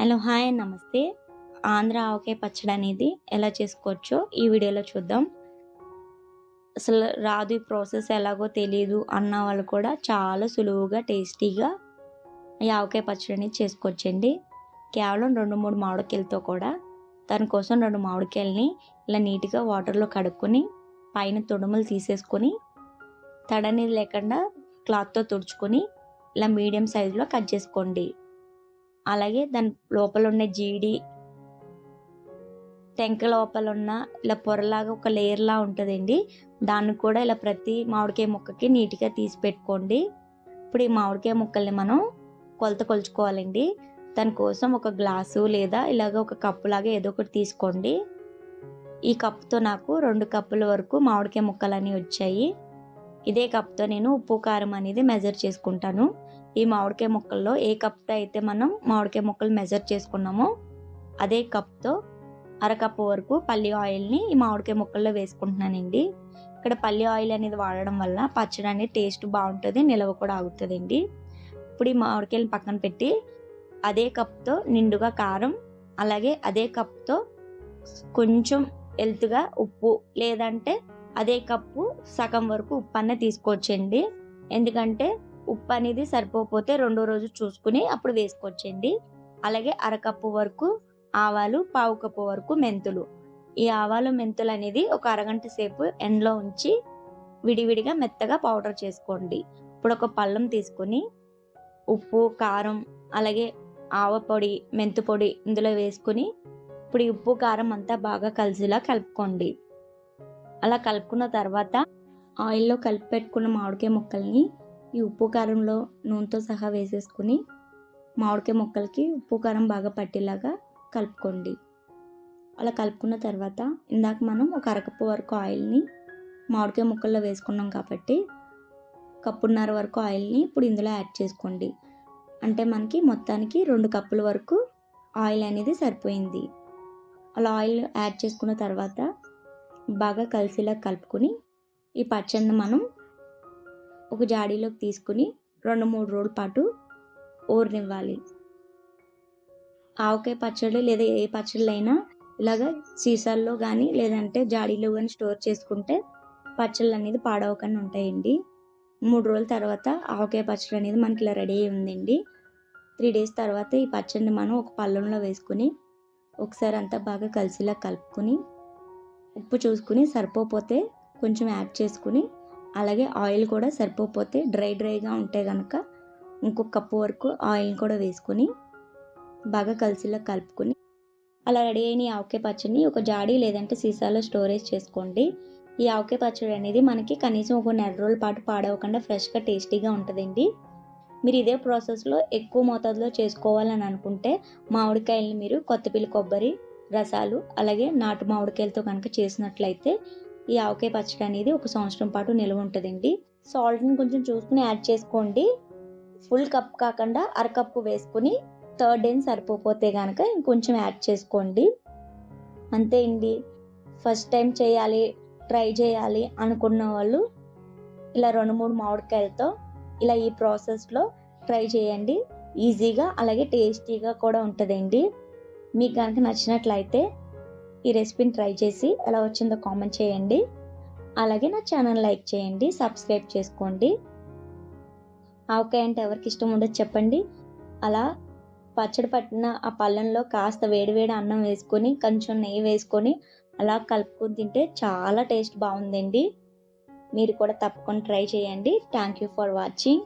Hello hi నమస్తే. ఆంధ్ర ఆవకాయ పచ్చడి అనేది ఎలా చేసుకోవచ్చో ఈ వీడియోలో చూద్దాం. అసలు రాదు ఈ ప్రాసెస్ ఎలాగో తెలియదు అన్న వాళ్ళు కూడా చాలా సులువుగా టేస్టీగా ఈ ఆవకాయ పచ్చడి అనేది చేసుకోవచ్చండి. కేవలం రెండు మూడు మామిడికాయలతో కూడా. దానికోసం రెండు మామిడికాయలని ఇలా నీట్గా వాటర్లో కడుక్కొని పైన తొడుములు తీసేసుకొని తడనేది లేకుండా క్లాత్తో తుడుచుకొని ఇలా మీడియం సైజులో కట్ చేసుకోండి. అలాగే దాని లోపల ఉన్న జీడి టెంక లోపల ఉన్న ఇలా పొరలాగా ఒక లేయర్లా ఉంటుందండి. దాన్ని కూడా ఇలా ప్రతి మామిడికాయ ముక్కకి నీట్గా తీసి పెట్టుకోండి. ఇప్పుడు ఈ మామిడికాయ ముక్కల్ని మనం కొలత కొలుచుకోవాలండి. దానికోసం ఒక గ్లాసు లేదా ఇలాగ ఒక కప్పు లాగా ఏదో ఒకటి తీసుకోండి. ఈ కప్పుతో నాకు రెండు కప్పుల వరకు మామిడికాయ ముక్కలు వచ్చాయి. ఇదే కప్తో నేను ఉప్పు కారం అనేది మెజర్ చేసుకుంటాను. ఈ మామిడికాయ ముక్కల్లో ఏ కప్తో అయితే మనం మామిడికాయ ముక్కలు మెజర్ చేసుకున్నామో అదే కప్తో అరకప్పు వరకు పల్లి ఆయిల్ని ఈ మామిడికాయ ముక్కల్లో వేసుకుంటున్నానండి. ఇక్కడ పల్లి ఆయిల్ అనేది వాడడం వల్ల పచ్చడి అనేది టేస్ట్ బాగుంటుంది నిలవ కూడా ఆగుతుందండి. ఇప్పుడు ఈ మామిడికాయలు పక్కన పెట్టి అదే కప్తో నిండుగా కారం అలాగే అదే కప్తో కొంచెం హెల్త్గా ఉప్పు లేదంటే అదే కప్పు సగం వరకు ఉప్పు అన్న తీసుకోవచ్చండి. ఎందుకంటే ఉప్పు అనేది సరిపోతే రెండో రోజు చూసుకుని అప్పుడు వేసుకోవచ్చండి. అలాగే అరకప్పు వరకు ఆవాలు పావు కప్పు వరకు మెంతులు. ఈ ఆవాలు మెంతులు అనేది ఒక అరగంట సేపు ఎండలో ఉంచి విడివిడిగా మెత్తగా పౌడర్ చేసుకోండి. ఇప్పుడు ఒక పళ్ళం తీసుకొని ఉప్పు కారం అలాగే ఆవ పొడి మెంతు పొడి ఇందులో వేసుకుని ఇప్పుడు ఈ ఉప్పు కారం అంతా బాగా కలిసిలా కలుపుకోండి. అలా కలుపుకున్న తర్వాత ఆయిల్లో కలిపి పెట్టుకున్న మామిడికాయ ముక్కల్ని ఈ ఉప్పు కారంలో నూనెతో సహా వేసేసుకుని మామిడికాయ ముక్కలకి ఉప్పు కారం బాగా పట్టేలాగా కలుపుకోండి. అలా కలుపుకున్న తర్వాత ఇందాక మనం ఒక అరకప్పు వరకు ఆయిల్ని మామిడికాయ ముక్కల్లో వేసుకున్నాం కాబట్టి కప్పున్నర వరకు ఆయిల్ని ఇప్పుడు ఇందులో యాడ్ చేసుకోండి. అంటే మనకి మొత్తానికి రెండు కప్పుల వరకు ఆయిల్ అనేది సరిపోయింది. అలా ఆయిల్ యాడ్ చేసుకున్న తర్వాత బాగా కలిసేలా కలుపుకొని ఈ పచ్చడిని మనం ఒక జాడీలోకి తీసుకుని రెండు మూడు రోజుల పాటు ఊరనివ్వాలి ఆవకాయ పచ్చడి లేదా ఏ పచ్చళ్ళు అయినా ఇలాగ సీసాల్లో కానీ లేదంటే జాడీలో కానీ స్టోర్ చేసుకుంటే పచ్చళ్ళు అనేది పాడవకుండా ఉంటాయండి. మూడు రోజుల తర్వాత ఆవకాయ పచ్చడి అనేది మనకి ఇలా రెడీ అయి ఉందండి. త్రీ డేస్ తర్వాత ఈ పచ్చడిని మనం ఒక పళ్ళంలో వేసుకుని ఒకసారి అంతా బాగా కలిసిలా కలుపుకొని ఉప్పు చూసుకుని సరిపోతే కొంచెం యాడ్ చేసుకుని అలాగే ఆయిల్ కూడా సరిపోతే డ్రై డ్రైగా ఉంటే కనుక ఇంకొక కప్పు వరకు ఆయిల్ కూడా వేసుకొని బాగా కలిసిలా కలుపుకొని అలా రెడీ అయిన ఈ ఆవకాయ పచ్చడిని ఒక జాడీ లేదంటే సీసాలో స్టోరేజ్ చేసుకోండి. ఈ ఆవకాయ పచ్చడి అనేది మనకి కనీసం ఒక నెల రోజుల పాటు పాడవకుండా ఫ్రెష్గా టేస్టీగా ఉంటుందండి. మీరు ఇదే ప్రాసెస్లో ఎక్కువ మోతాదులో చేసుకోవాలని అనుకుంటే మామిడికాయలని మీరు కొత్తపిల్లి కొబ్బరి రసాలు అలాగే నాటు మామిడికాయలతో కనుక చేసినట్లయితే ఈ ఆవకాయ పచ్చడి అనేది ఒక సంవత్సరం పాటు నిల్వ ఉంటుందండి. సాల్ట్ని కొంచెం చూసుకుని యాడ్ చేసుకోండి. ఫుల్ కప్ కాకుండా అరకప్పు వేసుకుని థర్డ్ డేని సరిపోతే కనుక ఇంకొంచెం యాడ్ చేసుకోండి. అంతే అండి. ఫస్ట్ టైం చేయాలి ట్రై చేయాలి అనుకున్న వాళ్ళు ఇలా రెండు మూడు మామిడికాయలతో ఇలా ఈ ప్రాసెస్లో ట్రై చేయండి. ఈజీగా అలాగే టేస్టీగా కూడా ఉంటుందండి. మీకు కనుక నచ్చినట్లయితే ఈ రెసిపీని ట్రై చేసి ఎలా వచ్చిందో కామెంట్ చేయండి. అలాగే నా ఛానల్ లైక్ చేయండి సబ్స్క్రైబ్ చేసుకోండి. ఆవకాయ అంటే ఎవరికి ఇష్టం ఉండదు చెప్పండి. అలా పచ్చడి పట్టిన ఆ పళ్ళంలో కాస్త వేడివేడి అన్నం వేసుకొని కొంచెం నెయ్యి వేసుకొని అలా కలుపుకొని తింటే చాలా టేస్ట్ బాగుందండి. మీరు కూడా తప్పకుండా ట్రై చేయండి. Thank you for watching.